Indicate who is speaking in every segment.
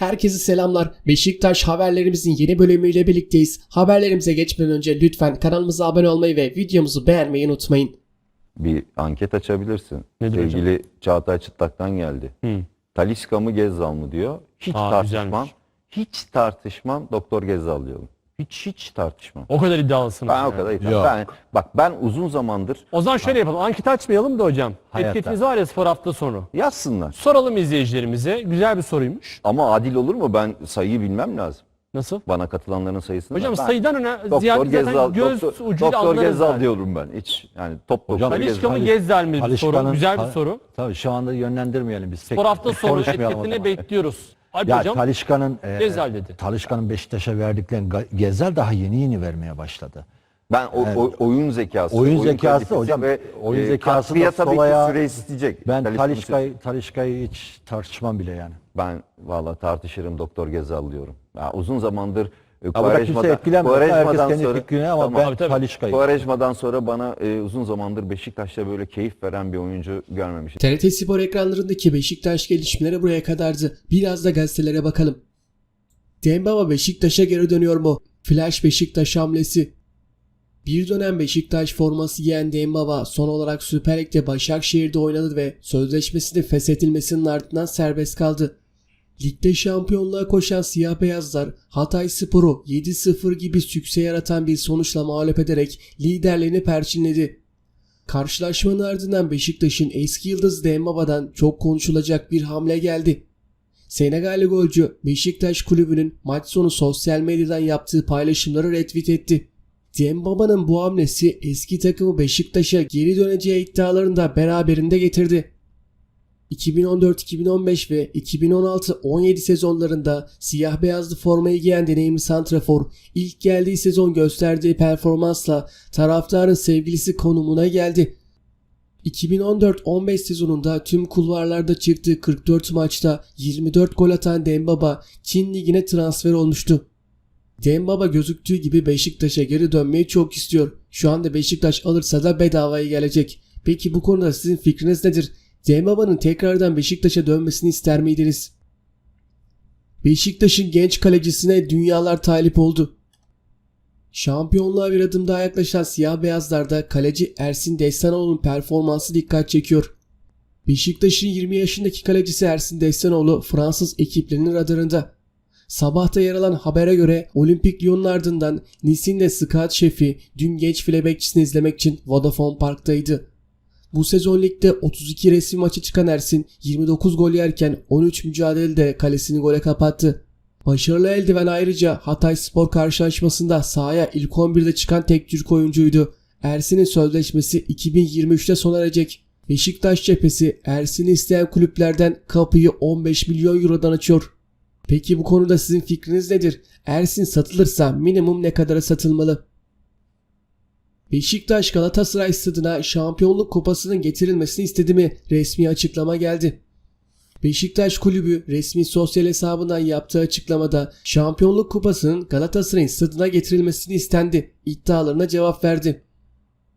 Speaker 1: Herkese selamlar. Beşiktaş haberlerimizin yeni bölümüyle birlikteyiz. Haberlerimize geçmeden önce lütfen kanalımıza abone olmayı ve videomuzu beğenmeyi unutmayın.
Speaker 2: bir anket açabilirsin.
Speaker 3: Nedir hocam?
Speaker 2: Sevgili Çağatay Çıtlak'tan geldi.
Speaker 3: Hı.
Speaker 2: Taliska mı Gezzal mı diyor. Hiç
Speaker 3: Aa,
Speaker 2: tartışmam.
Speaker 3: güzelmiş.
Speaker 2: Hiç tartışmam Doktor Gezzal diyorum. Hiç hiç tartışmam.
Speaker 3: O kadar iddialısınız.
Speaker 2: Ben
Speaker 3: yani.
Speaker 2: o kadar iddia-
Speaker 4: Yok.
Speaker 2: Ben, bak ben uzun zamandır
Speaker 3: O zaman şöyle yapalım. Anket açmayalım da hocam.
Speaker 4: Hayatta.
Speaker 3: Etiketimiz var ya spor hafta sonu.
Speaker 2: yazsınlar.
Speaker 3: Soralım izleyicilerimize. Güzel bir soruymuş.
Speaker 2: Ama adil olur mu? Ben sayıyı bilmem lazım.
Speaker 3: Nasıl?
Speaker 2: Bana katılanların sayısını.
Speaker 3: Hocam
Speaker 2: ben,
Speaker 3: sayıdan öne
Speaker 2: Doktor Gezzal,
Speaker 3: göz
Speaker 2: Doktor,
Speaker 3: ucuyla
Speaker 2: Doktor Gezzal
Speaker 3: yani.
Speaker 2: diyorum ben. Hiç yani top
Speaker 4: Hocam,
Speaker 2: Doktor
Speaker 3: Talişka mı
Speaker 2: Gezzal.
Speaker 3: Mi bir soru? Güzel bir soru.
Speaker 4: Tabii şu anda yönlendirmeyelim biz.
Speaker 3: Spor hafta sonu etiketini bekliyoruz. Alp
Speaker 4: Ya
Speaker 3: hocam
Speaker 4: Talişka'nın e,
Speaker 3: Gezzal dedi.
Speaker 4: Talişka'nın Beşiktaş'a verdiklerini Gezzal daha yeni yeni vermeye başladı.
Speaker 2: Ben o, o- oyun zekası,
Speaker 4: Oyun zekası hocam,
Speaker 2: ve
Speaker 4: oyun
Speaker 2: e,
Speaker 4: zekası da solaya-
Speaker 2: süre isteyecek.
Speaker 4: Ben Talişka'yı Talişka'yı hiç tartışmam bile yani.
Speaker 2: Ben valla tartışırım Doktor Gezal diyorum. Ya uzun zamandır e,
Speaker 4: burada kimse etkilenmiyor. Herkes kendi fikrine ama ben
Speaker 3: Tabii, tabii.
Speaker 4: Talişka'yı.
Speaker 2: Quaresma'dan sonra bana e, uzun zamandır Beşiktaş'ta böyle keyif veren bir oyuncu görmemiştim.
Speaker 1: TRT Spor ekranlarındaki Beşiktaş gelişmeleri buraya kadardı. Biraz da gazetelere bakalım. Dembaba Beşiktaş'a geri dönüyor mu? Flash Beşiktaş hamlesi. Bir dönem Beşiktaş forması giyen Dembaba son olarak Süper Lig'de Başakşehir'de oynadı ve sözleşmesinin feshedilmesinin ardından serbest kaldı. Ligde şampiyonluğa koşan siyah beyazlar Hatay Spor'u 7-0 gibi sükse yaratan bir sonuçla mağlup ederek liderliğini perçinledi. Karşılaşmanın ardından Beşiktaş'ın eski yıldızı Dembaba'dan çok konuşulacak bir hamle geldi. Senegalli golcü Beşiktaş kulübünün maç sonu sosyal medyadan yaptığı paylaşımları retweet etti. Dembaba'nın bu hamlesi eski takımı Beşiktaş'a geri döneceği iddialarını da beraberinde getirdi. 2014-2015 ve 2016-17 sezonlarında siyah beyazlı formayı giyen deneyimli santrafor ilk geldiği sezon gösterdiği performansla taraftarın sevgilisi konumuna geldi. 2014-15 sezonunda tüm kulvarlarda çıktığı 44 maçta 24 gol atan Dembaba Çin ligine transfer olmuştu. Dembaba gözüktüğü gibi Beşiktaş'a geri dönmeyi çok istiyor. Şu anda Beşiktaş alırsa da bedavaya gelecek. Peki bu konuda sizin fikriniz nedir? Dembaba'nın tekrardan Beşiktaş'a dönmesini ister miydiniz? Beşiktaş'ın genç kalecisine dünyalar talip oldu. Şampiyonluğa bir adım daha yaklaşan siyah beyazlarda kaleci Ersin Destanoğlu'nun performansı dikkat çekiyor. Beşiktaş'ın 20 yaşındaki kalecisi Ersin Destanoğlu Fransız ekiplerinin radarında. Sabahta yer alan habere göre Olimpik Lyon'un ardından Nice'in de şefi dün genç file bekçisini izlemek için Vodafone Park'taydı. Bu sezon ligde 32 resmi maçı çıkan Ersin 29 gol yerken 13 mücadelede kalesini gole kapattı. Başarılı eldiven ayrıca Hatay Spor karşılaşmasında sahaya ilk 11'de çıkan tek Türk oyuncuydu. Ersin'in sözleşmesi 2023'te sona erecek. Beşiktaş cephesi Ersin'i isteyen kulüplerden kapıyı 15 milyon eurodan açıyor. Peki bu konuda sizin fikriniz nedir? Ersin satılırsa minimum ne kadara satılmalı? Beşiktaş Galatasaray stadına şampiyonluk kupasının getirilmesini istedi mi? Resmi açıklama geldi. Beşiktaş kulübü resmi sosyal hesabından yaptığı açıklamada şampiyonluk kupasının Galatasaray'ın stadına getirilmesini istendi iddialarına cevap verdi.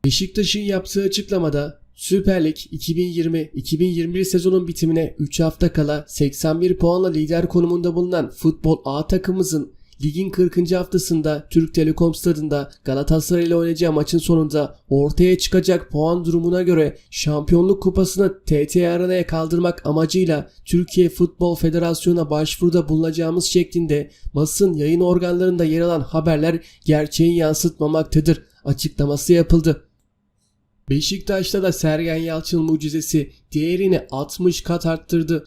Speaker 1: Beşiktaş'ın yaptığı açıklamada Süper Lig 2020-2021 sezonun bitimine 3 hafta kala 81 puanla lider konumunda bulunan Futbol A takımımızın ligin 40. haftasında Türk Telekom stadında Galatasaray ile oynayacağı maçın sonunda ortaya çıkacak puan durumuna göre şampiyonluk kupasını TT Arena'ya kaldırmak amacıyla Türkiye Futbol Federasyonu'na başvuruda bulunacağımız şeklinde basın yayın organlarında yer alan haberler gerçeği yansıtmamaktadır açıklaması yapıldı. Beşiktaş'ta da Sergen Yalçın mucizesi değerini 60 kat arttırdı.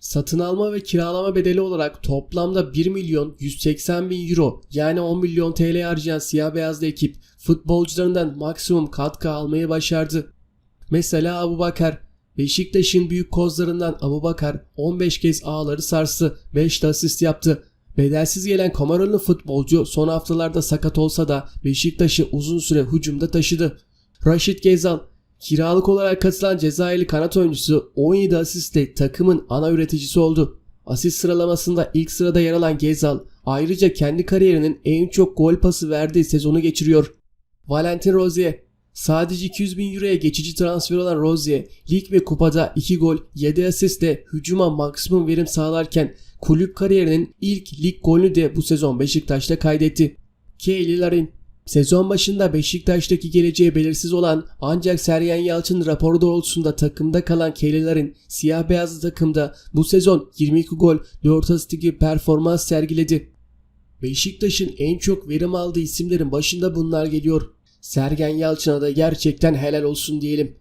Speaker 1: Satın alma ve kiralama bedeli olarak toplamda 1 milyon 180 bin euro yani 10 milyon TL harcayan siyah beyazlı ekip futbolcularından maksimum katkı almayı başardı. Mesela Abu Bakar Beşiktaş'ın büyük kozlarından Abu Bakar 15 kez ağları sarstı 5 de asist yaptı. Bedelsiz gelen Kamerunlu futbolcu son haftalarda sakat olsa da Beşiktaş'ı uzun süre hücumda taşıdı. Raşit Gezal Kiralık olarak katılan Cezayirli kanat oyuncusu 17 asistle takımın ana üreticisi oldu. Asist sıralamasında ilk sırada yer alan Gezal ayrıca kendi kariyerinin en çok gol pası verdiği sezonu geçiriyor. Valentin Rozier Sadece 200 bin euroya geçici transfer olan Rozier lig ve kupada 2 gol 7 asistle hücuma maksimum verim sağlarken kulüp kariyerinin ilk lig golünü de bu sezon Beşiktaş'ta kaydetti. Kelly Larin Sezon başında Beşiktaş'taki geleceği belirsiz olan ancak Sergen Yalçın raporu doğrultusunda takımda kalan Kelly'lerin siyah beyazlı takımda bu sezon 22 gol 4 asist gibi performans sergiledi. Beşiktaş'ın en çok verim aldığı isimlerin başında bunlar geliyor. Sergen Yalçın'a da gerçekten helal olsun diyelim.